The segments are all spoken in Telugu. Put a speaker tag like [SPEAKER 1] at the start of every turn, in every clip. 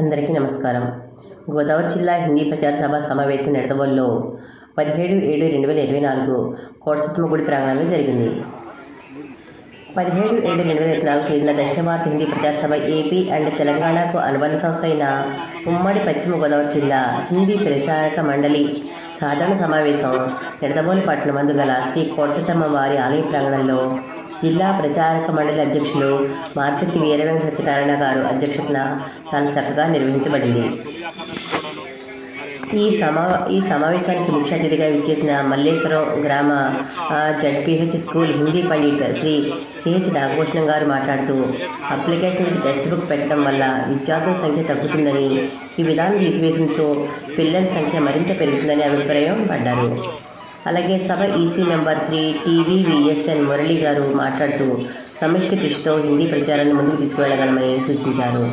[SPEAKER 1] అందరికీ నమస్కారం. గోదావరి జిల్లా హిందీ ప్రచార సభ సమావేశం నిడదవల్లో పదిహేడు ఏడు రెండు వేల ఇరవై నాలుగు కోటసత్మ గుడి ప్రాంగణంలో జరిగింది. పదిహేడు ఏడు రెండు వేల ఇరవై నాలుగు తేదీన దక్షిణ భారత హిందీ ప్రచార సభ ఏపీ అండ్ తెలంగాణకు అనుబంధ సంస్థ అయిన ఉమ్మడి పశ్చిమ గోదావరి జిల్లా హిందీ ప్రచారక మండలి సాధారణ సమావేశం నిడదవోలు పట్టణం మందు గల శ్రీ కోటసత్తమ్మ వారి ఆలయ ప్రాంగణంలో జిల్లా ప్రచారక మండలి అధ్యక్షులు మార్చెట్టి వీరవెంకట సత్యనారాయణ గారు అధ్యక్షతన చాలా చక్కగా నిర్వహించబడింది. ఈ సమా ఈ సమావేశానికి ముఖ్య అతిథిగా విచ్చేసిన మల్లేశ్వరం గ్రామ ఆ, ZPH school Hindi pandit Shri CH Nagabhushanam garu మాట్లాడుతూ అప్లికేషన్ విత్ టెక్స్ట్ బుక్ పెట్టడం వల్ల విద్యార్థుల సంఖ్య తగ్గుతుందని ఈ విధానం తీసివేసినచో పిల్లల సంఖ్య మరింత పెరుగుతుందని అభిప్రాయం పడ్డారు. అలాగే సభ EC number Shri TV VSN Murali garu మాట్లాడుతూ సమిష్టి కృషితో హిందీ ప్రచారాన్ని ముందుకు తీసుకువెళ్ళగలమని సూచించారు.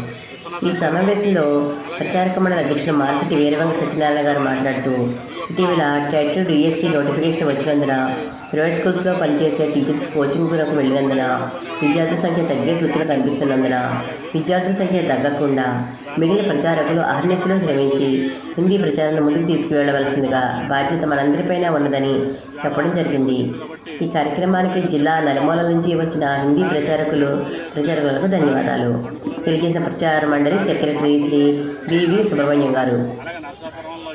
[SPEAKER 1] ఈ సమావేశంలో ప్రచారక మండలి అధ్యక్షులు మార్సిటి వీరవంగ సత్యనారాయణ గారు మాట్లాడుతూ ఇటీవల టెట్ డిఎస్సి నోటిఫికేషన్ వచ్చినందున ప్రైవేట్ స్కూల్స్లో పనిచేసే టీచర్స్ కోచింగ్లకు వెళ్ళినందున విద్యార్థుల సంఖ్య తగ్గే సూచన కనిపిస్తున్నందున విద్యార్థుల సంఖ్య తగ్గకుండా మిగిలిన ప్రచారకులు అహర్నిశలో శ్రమించి హిందీ ప్రచారాన్ని ముందుకు తీసుకువెళ్ళవలసిందిగా బాధ్యత మనందరిపైన ఉన్నదని చెప్పడం జరిగింది. ఈ కార్యక్రమానికి జిల్లా నలుమూల నుంచి వచ్చిన హిందీ ప్రచారకులు ప్రచారకులకు ధన్యవాదాలు. తెలియజేసిన ప్రచార మండలి సెక్రటరీ శ్రీ వివి సుబ్రహ్మణ్యం గారు.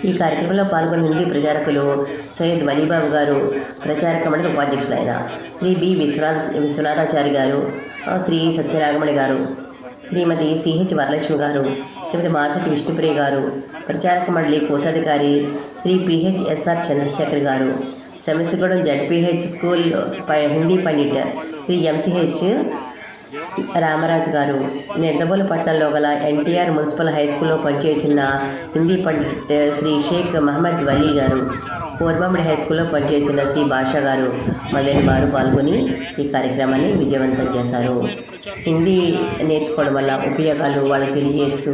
[SPEAKER 1] ఈ కార్యక్రమంలో పాల్గొన్న హిందీ ప్రచారకులు సయ్యద్ వలీబాబు గారు ప్రచారక మండలి ఉపాధ్యక్షులు ఆయన శ్రీ బి. విశ్వనాథ విశ్వనాథాచారి గారు శ్రీ సత్యనాగమణి గారు శ్రీమతి సిహెచ్ వరలక్ష్మి గారు శ్రీమతి మార్చటి విష్ణుప్రియ గారు ప్రచారక మండలి కోశాధికారి Shri PH SR Chandrasekhar garu Samasigudem ZPH school Hindi pandit Shri MCH Ramaraju garu. Nirdabolu పట్టణంలో గల ఎన్టీఆర్ మున్సిపల్ హై స్కూల్లో పనిచేసిన హిందీ పండిట్ శ్రీ షేక్ మహమ్మద్ వలీ గారు. కోర్మామిడి హై స్కూల్లో పనిచేస్తున్న శ్రీ భాష గారు మొదలైన వారు పాల్గొని ఈ కార్యక్రమాన్ని విజయవంతం చేశారు. హిందీ నేర్చుకోవడం వల్ల ఉపయోగాలు వాళ్ళకి తెలియజేస్తూ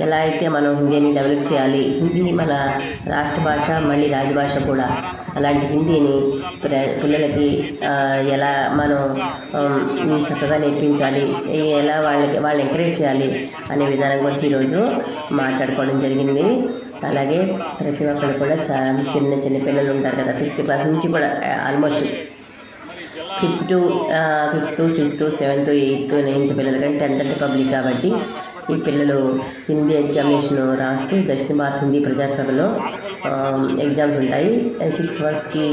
[SPEAKER 1] ఎలా అయితే మనం హిందీని డెవలప్ చేయాలి హిందీ మన రాష్ట్ర భాష మళ్ళీ రాజభాష కూడా అలాంటి హిందీని ప్ర- పిల్లలకి ఎలా మనం చక్కగా నేర్పించాలి ఎలా వాళ్ళకి వాళ్ళని ఎంకరేజ్ చేయాలి అనే విధానం గురించి ఈరోజు మాట్లాడుకోవడం జరిగింది. అలాగే ప్రతి ఒక్కరు కూడా చాలా చిన్న చిన్న పిల్లలు ఉంటారు కదా ఫిఫ్త్ క్లాస్ నుంచి కూడా almost fifth to fifth sixth seventh eighth ninth పిల్లలు కానీ టెన్త్ అంటే పబ్లిక్ కాబట్టి ఈ పిల్లలు హిందీ ఎగ్జామినేషన్ రాస్తూ దక్షిణ భారత హిందీ ప్రజాసభలో ఎగ్జామ్స్ ఉంటాయి. సిక్స్ మంత్స్కి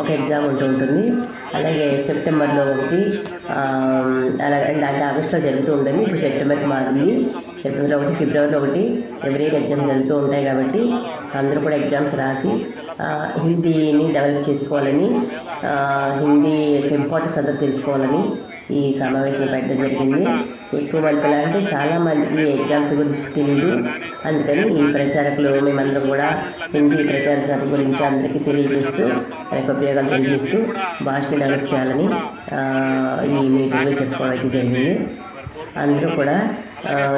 [SPEAKER 1] ఒక ఎగ్జామ్ ఉంటూ ఉంటుంది. అలాగే సెప్టెంబర్లో ఒకటి అలాగే అంటే అంటే ఆగస్టులో జరుగుతూ ఉంటుంది. ఇప్పుడు సెప్టెంబర్కి మారింది. సెప్టెంబర్లో ఒకటి ఫిబ్రవరిలో ఒకటి ఎవ్రీ ఇయర్ ఎగ్జామ్స్ జరుగుతూ ఉంటాయి కాబట్టి అందరూ కూడా ఎగ్జామ్స్ రాసి హిందీని డెవలప్ చేసుకోవాలని హిందీ ఇంపార్టెన్స్ అందరూ తెలుసుకోవాలని ఈ సమావేశం పెట్టడం జరిగింది. ఎక్కువ మంది పిల్లలంటే చాలామందికి ఎగ్జామ్స్ గురించి తెలియదు అందుకని ఈ ప్రచారకులు మేమందరం కూడా హిందీ ప్రచార సభ గురించి అందరికీ తెలియజేస్తూ అనేక ఉపయోగాలు తెలియజేస్తూ భాషని డెవలప్ చేయాలని ఈ మీటింగ్లో చెప్పుకోవడం అయితే జరిగింది. అందరూ కూడా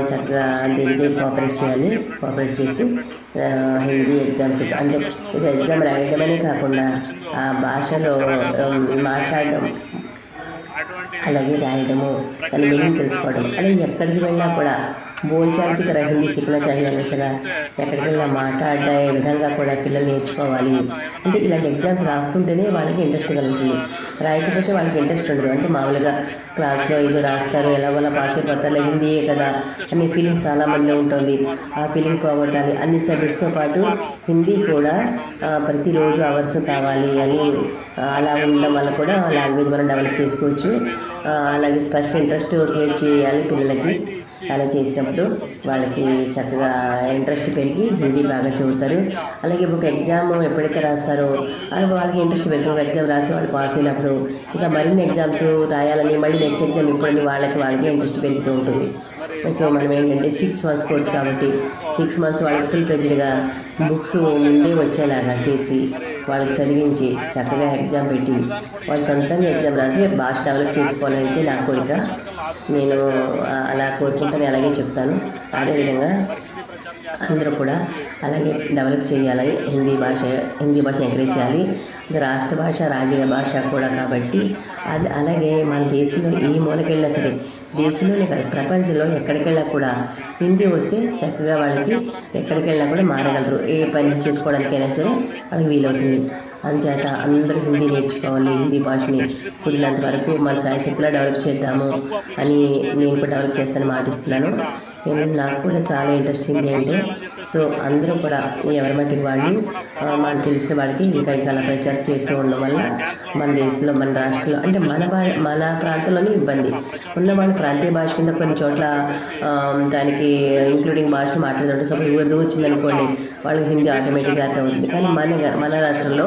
[SPEAKER 1] చక్కగా దీనికి కోఆపరేట్ చేయాలి. కోఆపరేట్ చేసి హిందీ ఎగ్జామ్స్ అంటే ఇది ఎగ్జామ్ రాయడమనే కాకుండా ఆ భాషలో మాట్లాడడం అలాగే రాయడము దాని మీనింగ్ తెలుసుకోవడం అలాగే ఎక్కడికి వెళ్ళినా కూడా భోజనానికి తర హిందీ శిక్షణ చేయాలన్నట్లుగా ఎక్కడికి వెళ్ళినా మాట్లాడే విధంగా కూడా పిల్లలు నేర్చుకోవాలి? అంటే ఇలాంటి ఎగ్జామ్స్ రాస్తుంటేనే వాళ్ళకి ఇంట్రెస్ట్ కలుగుతుంది. రాయకపోతే వాళ్ళకి ఇంట్రెస్ట్ ఉండదు. అంటే మామూలుగా క్లాస్లో ఏదో రాస్తారు ఎలాగోలా పాస్ అయిపోతారు హిందీయే కదా అనే ఫీలింగ్ చాలామందిలో ఉంటుంది. ఆ ఫీలింగ్ పోగొట్టాలి. అన్ని సబ్జెక్ట్స్తో పాటు హిందీ కూడా ప్రతిరోజు అవర్స్ కావాలి అని అలా ఉండడం వల్ల కూడా లాంగ్వేజ్ మనం డెవలప్ చేసుకోవచ్చు. అలాగే స్పష్ట ఇంట్రెస్ట్ క్రియేట్ చేయాలి పిల్లలకి. అలా చేసినప్పుడు వాళ్ళకి చక్కగా ఇంట్రెస్ట్ పెరిగి హిందీ బాగా చదువుతారు. అలాగే ఒక ఎగ్జామ్ ఎప్పుడైతే రాస్తారో అలా వాళ్ళకి ఇంట్రెస్ట్ పెరుగుతుంది. ఒక ఎగ్జామ్ రాసి వాళ్ళు పాస్ అయినప్పుడు ఇంకా మరిన్ని ఎగ్జామ్స్ రాయాలని మళ్ళీ నెక్స్ట్ ఎగ్జామ్ ఇప్పుడని వాళ్ళకి వాళ్ళకి ఇంట్రెస్ట్ పెరుగుతూ ఉంటుంది. సో మనం ఏంటంటే సిక్స్ మంత్స్ కోర్స్ కాబట్టి సిక్స్ మంత్స్ వాళ్ళకి ఫుల్ ప్రెజెడ్గా బుక్స్ ముందే వచ్చేలాగా చేసి వాళ్ళకి చదివించి చక్కగా ఎగ్జామ్ పెట్టి వాళ్ళు సొంతంగా ఎగ్జామ్ రాసి భాష డెవలప్ చేసుకోవాలని నా కోరిక. నేను అలా కోరుకుంటాను అలాగే చెప్తాను. అదేవిధంగా అందరూ కూడా అలాగే డెవలప్ చేయాలి. హిందీ భాష హిందీ భాషను ఎంకరేజ్ చేయాలి. రాష్ట్ర భాష రాజ్య భాష కూడా కాబట్టి అది అలాగే మన దేశంలో ఏ మూలకెళ్ళినా సరే దేశంలోనే కాదు ప్రపంచంలో ఎక్కడికెళ్ళినా కూడా హిందీ వస్తే చక్కగా వాళ్ళకి ఎక్కడికెళ్ళినా కూడా మారగలరు. ఏ పని చేసుకోవడానికైనా సరే వాళ్ళకి వీలవుతుంది. అందుచేత అందరూ హిందీ నేర్చుకోవాలి హిందీ భాషని కుదిరినంత వరకు మన సాయశక్తిలో డెవలప్ చేద్దాము అని నేను కూడా డెవలప్ చేస్తానని మాటిస్తున్నాను. నాకు కూడా చాలా ఇంట్రెస్ట్ ఏంటి అంటే సో అందరూ కూడా ఎవరి మట్టికి వాళ్ళు మనకు తెలిసిన వాళ్ళకి ఇంకా ఇంకా అలా ప్రచారం చేస్తూ ఉండడం వల్ల మన దేశంలో మన రాష్ట్రంలో అంటే మన భా మన ప్రాంతంలోనే ఇబ్బంది. ఉన్న వాళ్ళు ప్రాంతీయ భాష కింద కొన్ని చోట్ల దానికి ఇంక్లూడింగ్ భాషను మాట్లాడుతుంటే సో ఉర్దూ వచ్చిందనుకోండి వాళ్ళకి హిందీ ఆటోమేటిక్గా అర్థం అవుతుంది కానీ మన మన రాష్ట్రంలో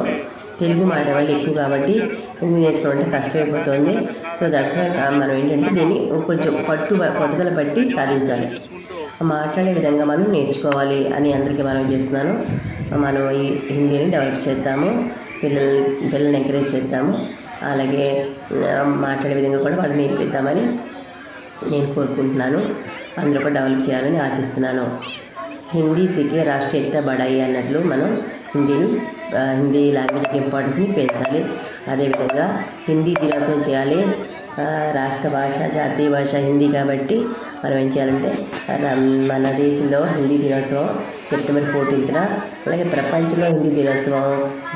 [SPEAKER 1] తెలుగు మాట్లాడేవాళ్ళు ఎక్కువ కాబట్టి హిందీ నేర్చుకోవడం అంటే కష్టమైపోతుంది. సో దట్స్ వై మనం ఏంటంటే దీన్ని కొంచెం పట్టు పట్టుదల పట్టి సాధించాలి. మాట్లాడే విధంగా మనం నేర్చుకోవాలి అని అందరికీ మనం చేస్తున్నాను. మనం ఈ హిందీని డెవలప్ చేద్దాము పిల్లల్ని పిల్లల్ని ఎంకరేజ్ చేద్దాము. అలాగే మాట్లాడే విధంగా కూడా వాళ్ళు నేర్పిద్దామని నేను కోరుకుంటున్నాను. అందరూ కూడా డెవలప్ చేయాలని ఆశిస్తున్నాను. హిందీ సిక్కే రాష్ట్ర ఎత్త బడాయి అన్నట్లు మనం హిందీని హిందీ లాంగ్వేజ్కి ఇంపార్టెన్స్ని పెంచాలి. అదేవిధంగా హిందీ దినోత్సవం చేయాలి. రాష్ట్ర భాష జాతీయ భాష హిందీ కాబట్టి మనం ఏం చేయాలంటే మన దేశంలో హిందీ దినోత్సవం సెప్టెంబర్ ఫోర్టీన్త్న అలాగే ప్రపంచంలో హిందీ దినోత్సవం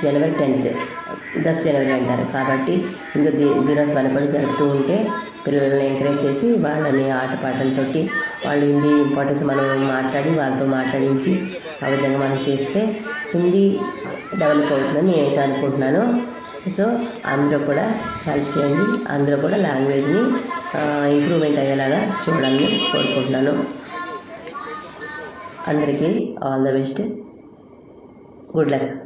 [SPEAKER 1] జనవరి టెన్త్ దస్ జనవరి అంటారు. కాబట్టి హిందీ ది దినోత్సవాన్ని కూడా జరుపుతూ ఉంటే పిల్లల్ని ఎంకరేజ్ చేసి వాళ్ళని ఆటపాటలతోటి వాళ్ళు హిందీ ఇంపార్టెన్స్ మనం మాట్లాడి వాళ్ళతో మాట్లాడించి ఆ విధంగా మనం చేస్తే హిందీ డెవలప్ అవుతుందని నేనైతే అనుకుంటున్నాను. సో అందరూ కూడా హెల్ప్ చేయండి. అందరూ కూడా లాంగ్వేజ్ని ఇంప్రూవ్మెంట్ అయ్యేలాగా చూడాలని కోరుకుంటున్నాను. అందరికీ all the best. Good luck.